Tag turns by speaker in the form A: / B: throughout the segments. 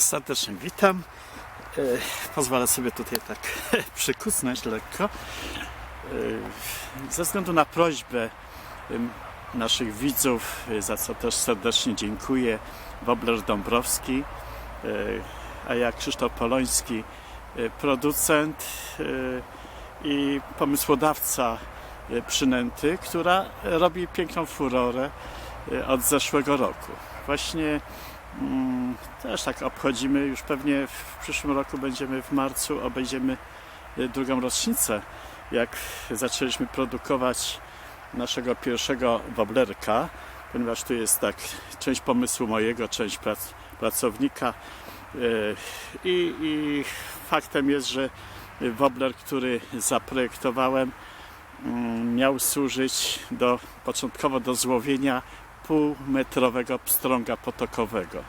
A: serdecznie witam. E, Pozwolę sobie tutaj tak przykusnąć lekko. E, Ze względu na prośbę naszych widzów, e, za co też serdecznie dziękuję, Wobler Dąbrowski, a ja Krzysztof Poloński, producent i pomysłodawca przynęty, która robi piękną furorę od zeszłego roku. Właśnie też tak obchodzimy, już pewnie w przyszłym roku będziemy w marcu, obejdziemy e, drugą rocznicę, jak zaczęliśmy produkować naszego pierwszego woblerka, ponieważ tu jest tak część pomysłu mojego, część prac, pracownika. E, i, i faktem jest, że wobler, który zaprojektowałem, mm, miał służyć do, początkowo do złowienia półmetrowego pstrąga potokowego.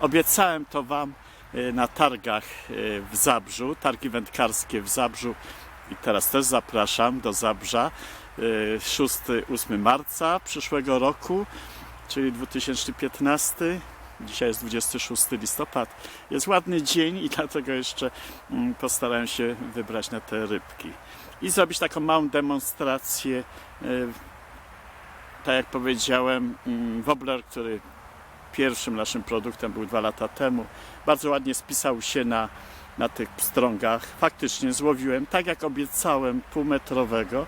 A: Obiecałem to Wam e, na targach e, w Zabrzu, targi wędkarskie w Zabrzu i teraz też zapraszam do Zabrza e, 6-8 marca przyszłego roku, czyli 2015. Dzisiaj jest 26 listopad. Jest ładny dzień i dlatego jeszcze mm, postarałem się wybrać na te rybki. I zrobić taką małą demonstrację. Tak jak powiedziałem, mm, Wobbler, który pierwszym naszym produktem był dwa lata temu, bardzo ładnie spisał się na, na tych pstrągach. Faktycznie złowiłem, tak jak obiecałem, półmetrowego.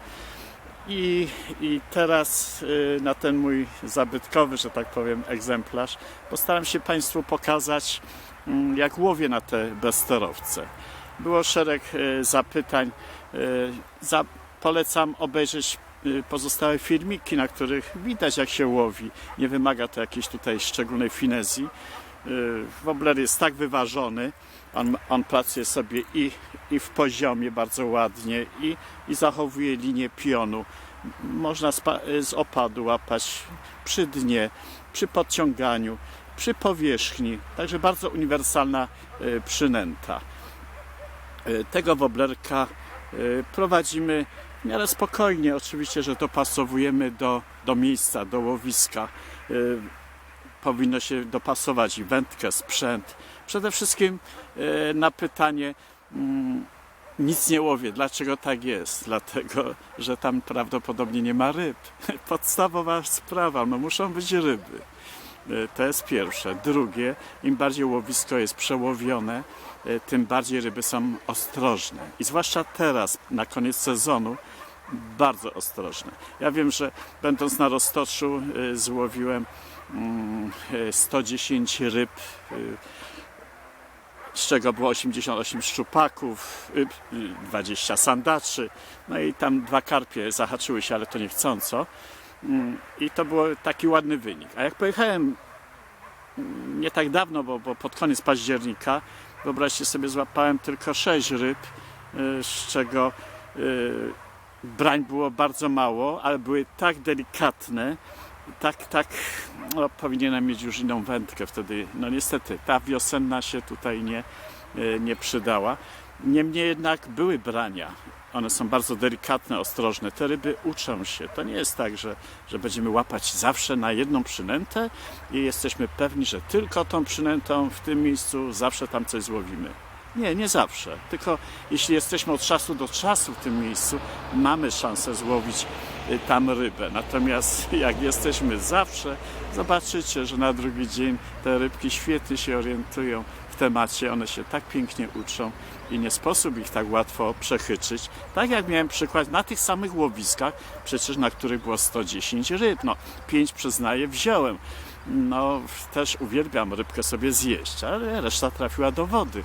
A: I, I teraz y, na ten mój zabytkowy, że tak powiem, egzemplarz postaram się Państwu pokazać, mm, jak łowię na te bezsterowce. Było szereg y, zapytań. Y, polecam obejrzeć pozostałe filmiki, na których widać, jak się łowi. Nie wymaga to jakiejś tutaj szczególnej finezji. Y, Wobbler jest tak wyważony, on, on pracuje sobie i, i w poziomie bardzo ładnie i, i zachowuje linię pionu. Można spa- z opadu łapać przy dnie, przy podciąganiu, przy powierzchni. Także bardzo uniwersalna y, przynęta. Y, Tego woblerka y, prowadzimy w miarę spokojnie. Oczywiście, że dopasowujemy do, do miejsca, do łowiska. Y, Powinno się dopasować i wędkę, sprzęt. Przede wszystkim y, na pytanie mm, nic nie łowię. Dlaczego tak jest? Dlatego, że tam prawdopodobnie nie ma ryb. Podstawowa sprawa, no muszą być ryby. Y, To jest pierwsze. Drugie, im bardziej łowisko jest przełowione, y, tym bardziej ryby są ostrożne. I zwłaszcza teraz, na koniec sezonu, bardzo ostrożne. Ja wiem, że będąc na roztoczu y, złowiłem mm, y, 110 ryb, y, z czego było 88 szczupaków, y, y, 20 sandaczy, no i tam dwa karpie zahaczyły się, ale to niechcąco. Mm, I to był taki ładny wynik. A jak pojechałem mm, nie tak dawno, bo, bo pod koniec października, wyobraźcie sobie, złapałem tylko 6 ryb, y, z czego y, brań było bardzo mało, ale były tak delikatne, tak, tak, no, powinienem mieć już inną wędkę wtedy. No niestety, ta wiosenna się tutaj nie, y, nie przydała. Niemniej jednak były brania. One są bardzo delikatne, ostrożne. Te ryby uczą się. To nie jest tak, że, że będziemy łapać zawsze na jedną przynętę i jesteśmy pewni, że tylko tą przynętą w tym miejscu zawsze tam coś złowimy. Nie, nie zawsze. Tylko jeśli jesteśmy od czasu do czasu w tym miejscu, mamy szansę złowić y, tam rybę. Natomiast jak jesteśmy zawsze, zobaczycie, że na drugi dzień te rybki świetnie się orientują w temacie, one się tak pięknie uczą i nie sposób ich tak łatwo przechyczyć. Tak jak miałem przykład na tych samych łowiskach, przecież na których było 110 ryb. No, 5 przyznaję, wziąłem. No, też uwielbiam rybkę sobie zjeść, ale reszta trafiła do wody.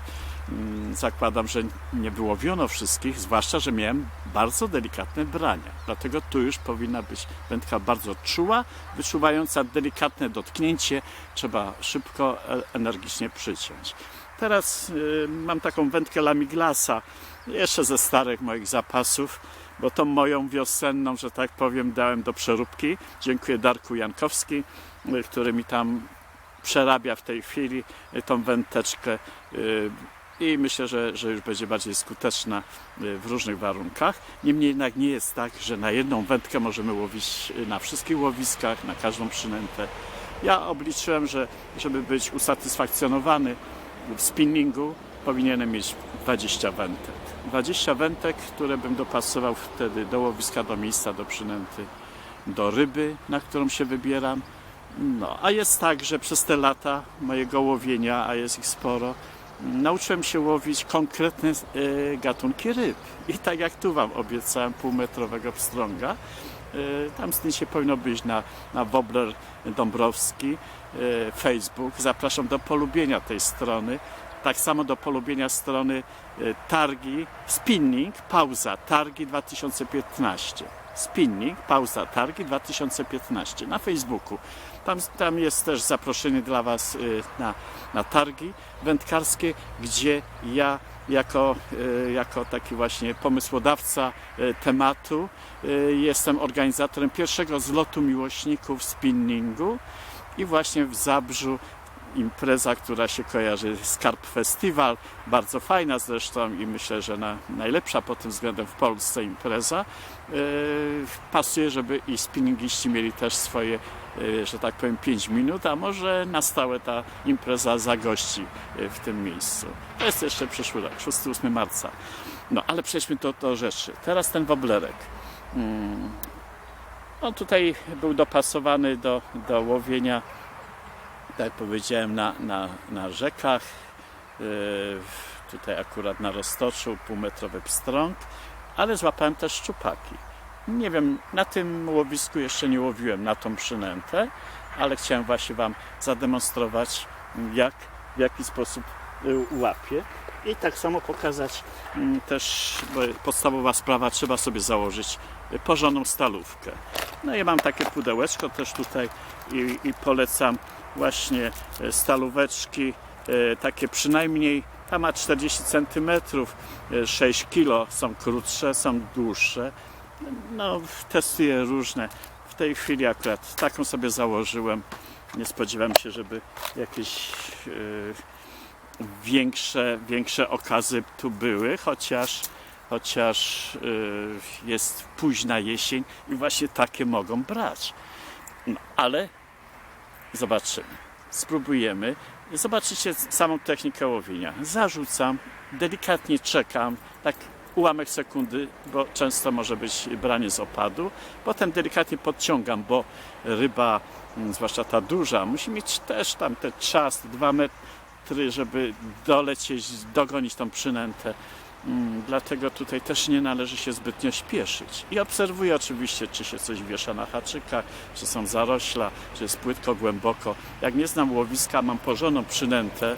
A: Mm, Zakładam, że nie wyłowiono wszystkich, zwłaszcza, że miałem bardzo delikatne brania. Dlatego tu już powinna być wędka bardzo czuła, wyczuwająca delikatne dotknięcie. Trzeba szybko, e- energicznie przyciąć. Teraz y, mam taką wędkę Lamiglasa, jeszcze ze starych moich zapasów, bo tą moją wiosenną, że tak powiem, dałem do przeróbki. Dziękuję Darku Jankowski, y, który mi tam przerabia w tej chwili y, tą wędeczkę i myślę, że, że już będzie bardziej skuteczna y, w różnych warunkach. Niemniej jednak nie jest tak, że na jedną wędkę możemy łowić y, na wszystkich łowiskach, na każdą przynętę. Ja obliczyłem, że żeby być usatysfakcjonowany w spinningu powinienem mieć 20 wędek. 20 wędek, które bym dopasował wtedy do łowiska, do miejsca, do przynęty, do ryby, na którą się wybieram. No, a jest tak, że przez te lata mojego łowienia, a jest ich sporo, nauczyłem się łowić konkretne e, gatunki ryb. I tak jak tu Wam obiecałem półmetrowego pstrąga, e, tam zdjęcie powinno być na, na Wobler Dąbrowski, e, Facebook. Zapraszam do polubienia tej strony. Tak samo do polubienia strony Targi, Spinning, pauza, Targi 2015. Spinning, pauza, Targi 2015 na Facebooku. Tam, tam jest też zaproszenie dla Was y, na, na targi wędkarskie, gdzie ja jako, y, jako taki właśnie pomysłodawca y, tematu jestem organizatorem pierwszego zlotu miłośników spinningu i właśnie w Zabrzu impreza, która się kojarzy Skarb Festiwal, bardzo fajna zresztą i myślę, że na, najlepsza pod tym względem w Polsce impreza. Yy, pasuje, żeby i spinningiści mieli też swoje, yy, że tak powiem, 5 minut, a może na stałe ta impreza zagości yy, w tym miejscu. To jest jeszcze przyszły rok, 6-8 marca. No ale przejdźmy do, do rzeczy. Teraz ten woblerek. Mm. On tutaj był dopasowany do, do łowienia tak jak powiedziałem, na, na, na rzekach. Yy, tutaj akurat na roztoczu półmetrowy pstrąg, ale złapałem też szczupaki. Nie wiem, na tym łowisku jeszcze nie łowiłem na tą przynętę, ale chciałem właśnie Wam zademonstrować, jak, w jaki sposób y, łapię. I tak samo pokazać mm, też, bo podstawowa sprawa, trzeba sobie założyć y, porządną stalówkę. No ja mam takie pudełeczko też tutaj i, i polecam właśnie e, stalóweczki e, takie przynajmniej ta ma 40 cm, 6 kg, są krótsze, są dłuższe. No, testuję różne. W tej chwili akurat taką sobie założyłem. Nie spodziewam się, żeby jakieś e, większe, większe okazy tu były, chociaż, chociaż jest późna jesień i właśnie takie mogą brać. No, ale zobaczymy, spróbujemy. Zobaczycie samą technikę łowienia. Zarzucam, delikatnie czekam, tak ułamek sekundy, bo często może być branie z opadu. Potem delikatnie podciągam, bo ryba, mm, zwłaszcza ta duża, musi mieć też tam te czas, dwa metry, żeby dolecieć, dogonić tą przynętę. Mm, Dlatego tutaj też nie należy się zbytnio śpieszyć. I obserwuję oczywiście, czy się coś wiesza na haczykach, czy są zarośla, czy jest płytko, głęboko. Jak nie znam łowiska, mam porządną przynętę,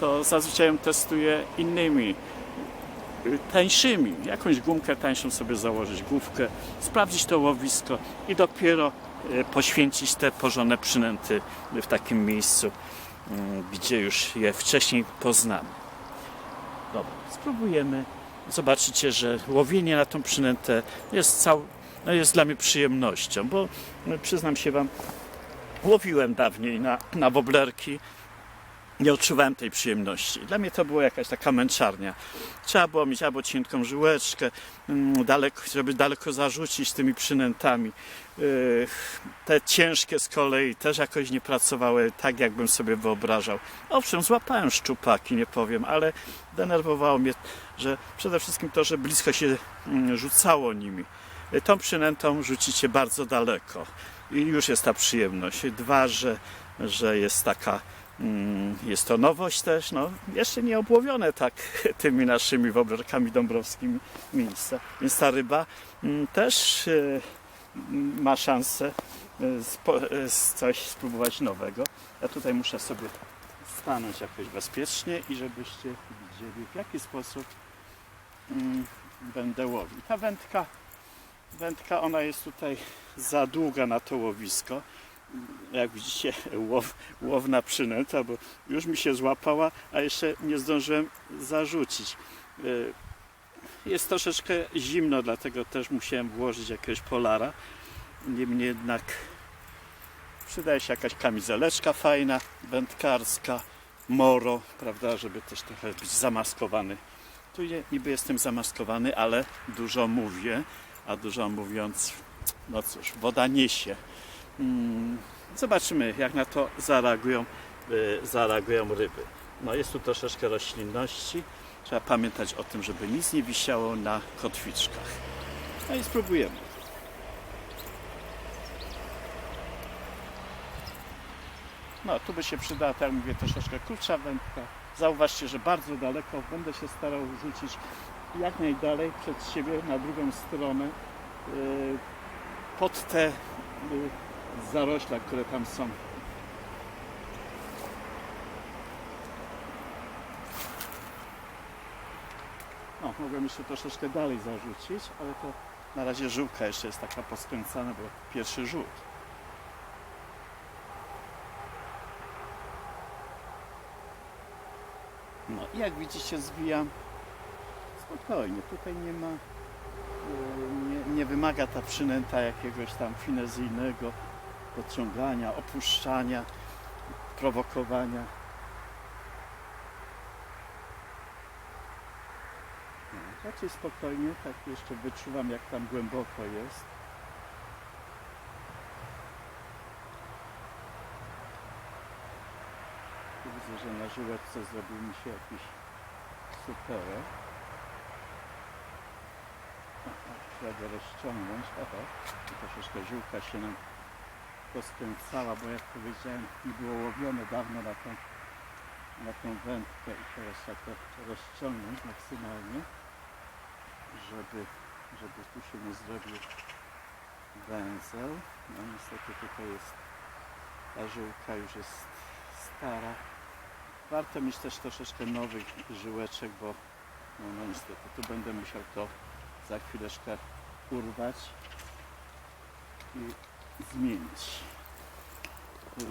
A: to zazwyczaj testuję innymi, tańszymi. Jakąś gumkę tańszą sobie założyć, główkę, sprawdzić to łowisko i dopiero y, poświęcić te porządne przynęty w takim miejscu, mm, gdzie już je wcześniej poznamy. Dobra, spróbujemy. Zobaczycie, że łowienie na tą przynętę jest, cał, no jest dla mnie przyjemnością, bo no, przyznam się Wam, łowiłem dawniej na, na woblerki, nie odczuwałem tej przyjemności. Dla mnie to była jakaś taka męczarnia. Trzeba było mieć albo cienką żyłeczkę, mm, daleko, żeby daleko zarzucić tymi przynętami. Yy, Te ciężkie z kolei też jakoś nie pracowały tak, jakbym sobie wyobrażał. Owszem, złapałem szczupaki, nie powiem, ale denerwowało mnie, że przede wszystkim to, że blisko się mm, rzucało nimi. Yy, Tą przynętą rzucicie bardzo daleko i już jest ta przyjemność. Dwa, że, że jest taka Jest to nowość też, no, jeszcze nie obłowione tak tymi naszymi woblerkami dąbrowskimi miejsca. Więc ta ryba mm, też e, m, ma szansę e, e, coś spróbować nowego. Ja tutaj muszę sobie stanąć jakoś bezpiecznie i żebyście widzieli w jaki sposób mm, będę łowił. Ta wędka, wędka ona jest tutaj za długa na to łowisko jak widzicie, łow, łowna przynęta, bo już mi się złapała, a jeszcze nie zdążyłem zarzucić. Y, Jest troszeczkę zimno, dlatego też musiałem włożyć jakiegoś polara. Niemniej jednak przydaje się jakaś kamizeleczka fajna, wędkarska, moro, prawda, żeby też trochę być zamaskowany. Tu niby jestem zamaskowany, ale dużo mówię, a dużo mówiąc, no cóż, woda niesie. Mm, Zobaczymy, jak na to zareagują, y, zareagują ryby. No jest tu troszeczkę roślinności. Trzeba pamiętać o tym, żeby nic nie wisiało na kotwiczkach. No i spróbujemy. No, tu by się przydała, tak jak mówię, troszeczkę krótsza wędka. Zauważcie, że bardzo daleko będę się starał rzucić jak najdalej przed siebie, na drugą stronę, yy, pod te yy, zarośla, które tam są. No, mogłem jeszcze troszeczkę dalej zarzucić, ale to na razie żyłka jeszcze jest taka poskręcana, bo pierwszy rzut. No i jak widzicie zwijam spokojnie. Tutaj nie ma, e, nie, nie wymaga ta przynęta jakiegoś tam finezyjnego podciągania, opuszczania, prowokowania. No, raczej spokojnie, tak jeszcze wyczuwam jak tam głęboko jest. Widzę, że na żyłeczce zrobił mi się jakiś superek. Aha, Trzeba go rozciągnąć. Tu troszeczkę żyłka się nam poskręcała, bo jak powiedziałem, nie było łowione dawno na tą, na tą wędkę i teraz trzeba to rozciągnąć maksymalnie, żeby, żeby tu się nie zrobił węzeł. No niestety tutaj jest ta żyłka już jest stara. Warto mieć też troszeczkę nowych żyłeczek, bo no, no niestety tu będę musiał to za chwileczkę urwać i zmienić.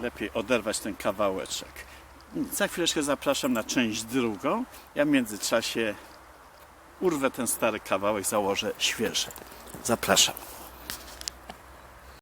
A: Lepiej oderwać ten kawałeczek. Za chwileczkę zapraszam na część drugą. Ja w międzyczasie urwę ten stary kawałek, założę świeży. Zapraszam.